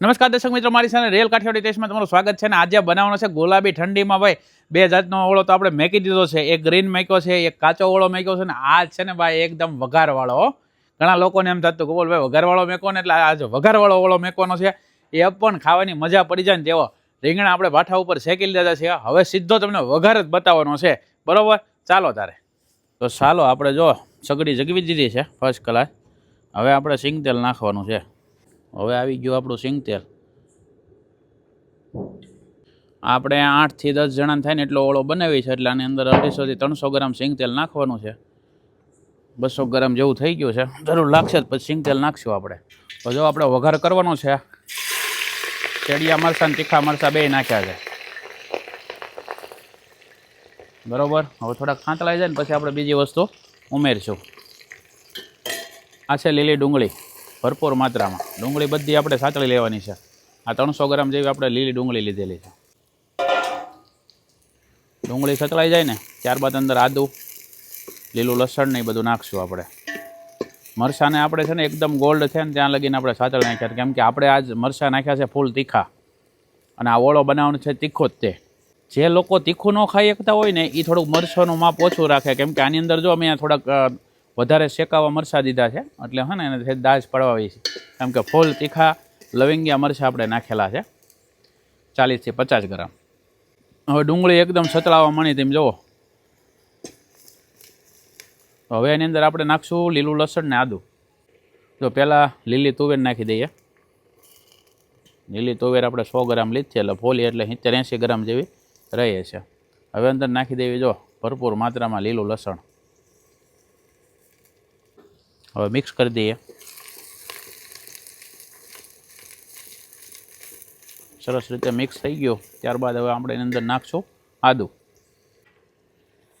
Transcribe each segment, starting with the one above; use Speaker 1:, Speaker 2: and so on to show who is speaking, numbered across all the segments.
Speaker 1: નમસ્કાર દર્શક મિત્રો, મારી સાથે રેલ કાઠિયાવાડી ટેસ્ટમાં તમારું સ્વાગત છે ને આજે બનાવવાનો છે ગુલાબી ઠંડીમાં ભાઈ. બે જાતનો ઓળો તો આપણે મેકી દીધો છે. એક ગ્રીન મેક્યો છે, એક કાચો ઓળો મેક્યો છે ને આ છે ને ભાઈ એકદમ વઘારવાળો ઘણા લોકોને એમ થતું બોલ ભાઈ, વઘારવાળો મેકો ને એટલે આ જો વઘારવાળો ઓળો મેકવાનો છે, એ પણ ખાવાની મજા પડી જાય ને તેવો. રીંગણા આપણે ભાઠા ઉપર શેકી લીધા છે. હવે સીધો તમને વઘાર જ બતાવવાનો છે. બરાબર? ચાલો તારે. તો ચાલો આપણે જો સગડી જગવી દીધી છે ફર્સ્ટ ક્લાસ હવે આપણે સિંગ તેલ નાખવાનું છે. હવે આવી ગયું આપણું સિંગતેલ આપણે આઠથી દસ જણા થાય ને એટલો ઓળો બનાવી છે એટલે આની અંદર અઢીસોથી ત્રણસો ગ્રામ સિંગતેલ નાખવાનું છે. બસો ગ્રામ જેવું થઈ ગયું છે. જરૂર લાગશે જ પછી સિંગ તેલ નાખશું આપણે. તો જો આપણે વઘાર કરવાનો છે. ચડિયા મરચાં ને તીખા મરસા બે નાખ્યા છે. બરોબર? હવે થોડાક ખાંતળાઈ જાય ને પછી આપણે બીજી વસ્તુ ઉમેરીશું. આ છે લીલી ડુંગળી. ભરપૂર માત્રામાં. ડુંગળી બધી આપણે સાચળી લેવાની છે. આ ત્રણસો ગ્રામ જેવી આપણે લીલી ડુંગળી લીધેલી છે. ડુંગળી સતળાઈ જાય ને, ત્યારબાદ અંદર આદું, લીલું લસણ ને એ બધું નાખશું આપણે. મરસાને આપણે છે ને એકદમ ગોલ્ડ છે ને ત્યાં લગીને આપણે સાચળ નાખ્યા કેમ કે આપણે આજ મરસા નાખ્યા છે ફૂલ તીખા. અને આ ઓળો બનાવવાનો છે તીખો જ તે. જે લોકો તીખું ન ખાઈ શકતા હોય ને એ થોડુંક મરસાનું માપ ઓછું રાખે. કેમ કે આની અંદર જો અમે થોડાક વધારે શેકાવા મરચાં દીધા છે. એટલે હે ને એને દાજ પડવાવી છે. કેમ કે ફૂલ તીખા લવિંગિયા મરચાં આપણે નાખેલા છે. ચાલીસથી પચાસ ગ્રામ. હવે ડુંગળી એકદમ સતળાવા મણી તેમ જુઓ હવે એની અંદર આપણે નાખશું લીલું લસણ ને આદું. જો પહેલાં લીલી તુવેર નાખી દઈએ. લીલી તુવેર આપણે સો ગ્રામ લીધી છે એટલે ફોલી એટલે સિત્તેર એંસી ગ્રામ જેવી રહીએ છે હવે અંદર નાખી દેવી જો ભરપૂર માત્રામાં લીલું લસણ. હવે મિક્સ કરી દઈએ. સરસ રીતે મિક્સ થઈ ગયો. ત્યારબાદ હવે આપણે એની અંદર નાખશું આદું.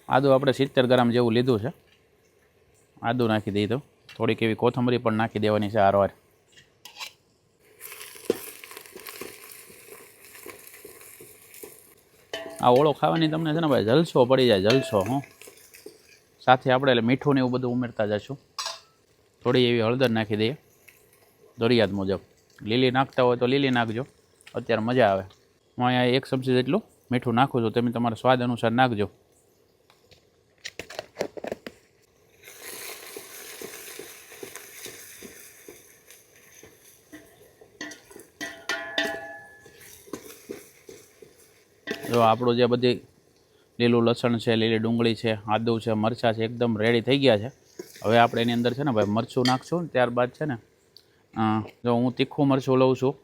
Speaker 1: આદું આપણે સિત્તેર ગ્રામ જેવું લીધું છે. આદું નાખી દીધું થોડીક એવી કોથમરી પણ નાખી દેવાની છે હારવાર. આ ઓળો ખાવાની તમને છે ને ભાઈ જલસો પડી જાય, જલસો, હં. સાથે આપણે એટલે મીઠું ને એવું બધું ઉમેરતા જઈશું. થોડી એવી હળદર નાખી દઈએ. દરિયાદ મુજબ. લીલી નાખતા હોય તો લીલી નાખજો. અત્યારે મજા આવે. હું અહીંયા એક ચમચી જેટલું મીઠું નાખું છું. તમે તમારા સ્વાદ અનુસાર નાખજો. જો આપણું જે બધી લીલું લસણ છે, લીલી ડુંગળી છે, આદુ છે, મરચાં છે, એકદમ રેડી થઈ ગયા છે. હવે આપણે એની અંદર છે ને ભાઈ મરચું નાખશું, ત્યારબાદ છે ને જો હું તીખું મરચું લઉં છું,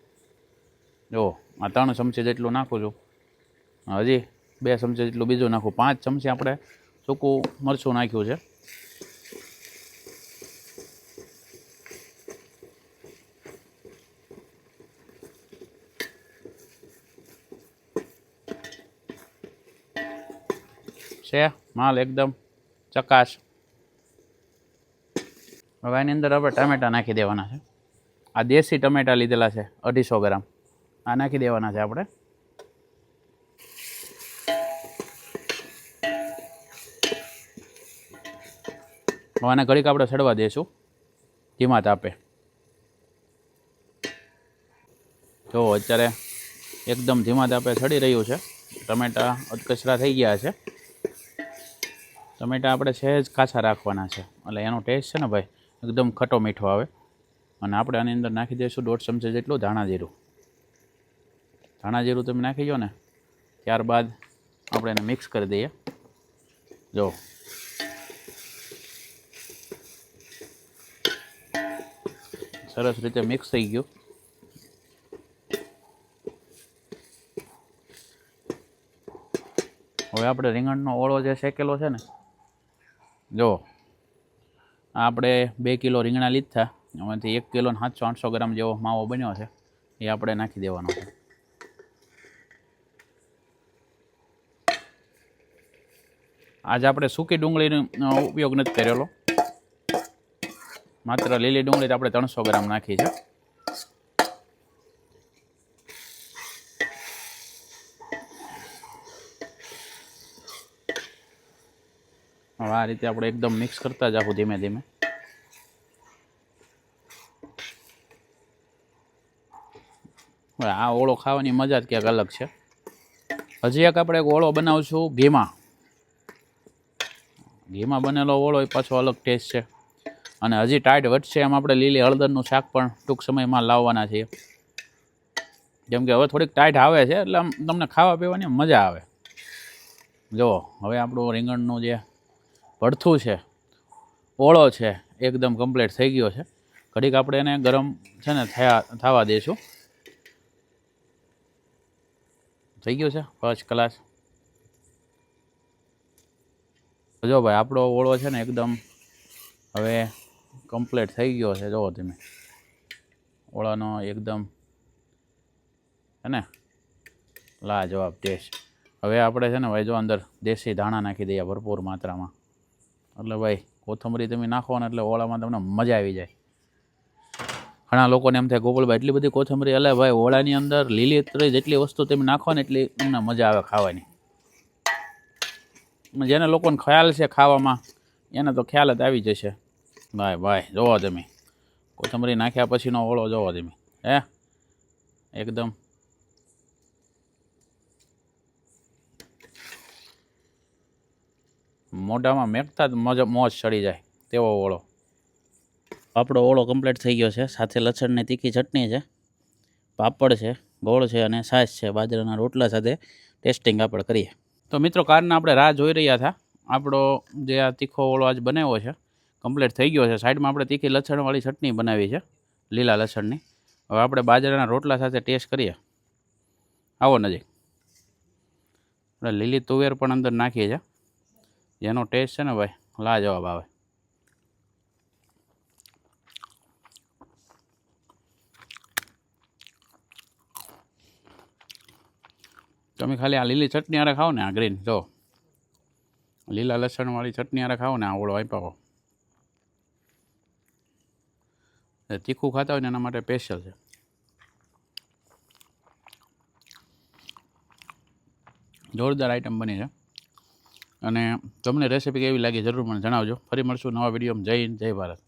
Speaker 1: જો, આ ત્રણ ચમચી જેટલું નાખું છું. હજી બે ચમચી જેટલું બીજું નાખું. પાંચ ચમચી આપણે સૂકું મરચું નાખ્યું છે. છે, માલ એકદમ ચકાશ હવે એની અંદર આપણે ટમેટા નાખી દેવાના છે. આ દેશી ટમેટા લીધેલા છે, અઢીસો ગ્રામ. આ નાખી દેવાના છે આપણે. હવે આને ઘડીક આપણે સડવા દઈશું ધીમા તાપે. જો, અત્યારે એકદમ ધીમા તાપે સડી રહ્યું છે. ટમેટા અધકચરા થઈ ગયા છે. ટમેટા આપણે સહેજ કાચા રાખવાના છે. એટલે એનો ટેસ્ટ છે ને ભાઈ? એકદમ ખટો મીઠો આવે. અને આપણે આની અંદર નાખી દઈશું દોઢ ચમચી જેટલું ધાણા જીરું. ધાણા જીરું તમે નાખી દો ને, ત્યારબાદ આપણે એને મિક્સ કરી દઈએ. જો. સરસ રીતે મિક્સ થઈ ગયું. હવે આપણે રીંગણનો ઓળો જે શેકેલો છે ને, જો. આપણે બે કિલો રીંગણા લીધા એમાંથી એક કિલો સાતસો આઠસો ગ્રામ જેવો માવો બન્યો છે. એ આપણે નાખી દેવાનો છે. આજે આપણે સૂકી ડુંગળીનો ઉપયોગ નથી કરેલો. માત્ર લીલી ડુંગળી આપણે ત્રણસો ગ્રામ નાખી છે. આ રીતે આપણે એકદમ મિક્સ કરતા જાવું ધીમે ધીમે. હવે આ ઓળો ખાવાની મજા જ ક્યાંક અલગ છે. હજી એક આપણે એક ઓળો બનાવશું ઘીમાં. ઘીમાં બનેલો ઓળો એ પાછો અલગ ટેસ્ટ છે. અને હજી ટાઈટ વધશે એમ આપણે લીલી હળદરનું શાક પણ ટૂંક સમયમાં લાવવાના છીએ. જેમ કે હવે થોડીક ટાઈટ આવે છે એટલે આમ તમને ખાવા પીવાની મજા આવે. જુઓ, હવે આપણું રીંગણનું જે ભડથું છે ઓળો છે, એકદમ કમ્પ્લીટ થઈ ગયો છે. ઘડીક આપણે એને ગરમ છે ને થયા, થવા દઈશું થઈ ગયો છે ફર્સ્ટ ક્લાસ જો ભાઈ, આપણો ઓળો છે ને એકદમ હવે કમ્પ્લીટ થઈ ગયો છે, જુઓ તમે. ઓળાનો એકદમ છે ને લાજવાબ ટેસ્ટ. હવે આપણે છે ને, ભાઈ, જો અંદર દેશી ધાણા નાખી દઈએ ભરપૂર માત્રામાં. એટલે ભાઈ, કોથમરી તમે નાખો એટલે ઓળામાં તમને મજા આવી જાય. ઘણા લોકોને એમ થાય ગોપાલભાઈ એટલી બધી કોથમરી અલે ભાઈ, ઓળાની અંદર લીલી જેટલી વસ્તુ તમે નાખો ને એટલી એમને મજા આવે ખાવાની. જેને લોકોને ખ્યાલ છે ખાવામાં, એને તો ખ્યાલ જ આવી જશે. ભાઈ ભાઈ, જોવો તમે. કોથમરી નાખ્યા પછીનો ઓળો જોવો તમે. હે? એકદમ મોઢામાં મેકતા જ મજ મોજ ચડી જાય તેવો ઓળો. આપણો ઓળો કમ્પ્લીટ થઈ ગયો છે. સાથે લસણની તીખી ચટણી છે પાપડ છે ગોળ છે અને છાશ છે. બાજરાના રોટલા સાથે ટેસ્ટિંગ આપણે કરીએ. તો મિત્રો કારના આપણે રાહ જોઈ રહ્યા હતા. આપણો જે આ તીખો ઓળો આજ બનાવ્યો છે કમ્પ્લીટ થઈ ગયો છે. સાઈડમાં આપણે તીખી લસણવાળી ચટણી બનાવી છે લીલા લસણની. હવે આપણે બાજરાના રોટલા સાથે ટેસ્ટ કરીએ. આવો નજીક. આપણે લીલી તુવેર પણ અંદર નાખીએ છીએ. જેનો ટેસ્ટ છે ને ભાઈ, લાજવાબ આવે. તમે ખાલી આ લીલી ચટણી આરે ખાઓ ને, આ ગ્રીન જો. લીલા લસણવાળી ચટણી આરે ખાઓ ને આવડો એ તીખું ખાતા હોય ને એના માટે સ્પેશિયલ છે. જોરદાર આઈટમ બની છે. અને તમને રેસીપી કેવી લાગી જરૂર મને જણાવજો. ફરી મળશું નવા વિડીયોમાં જય હિન્દ, જય ભારત.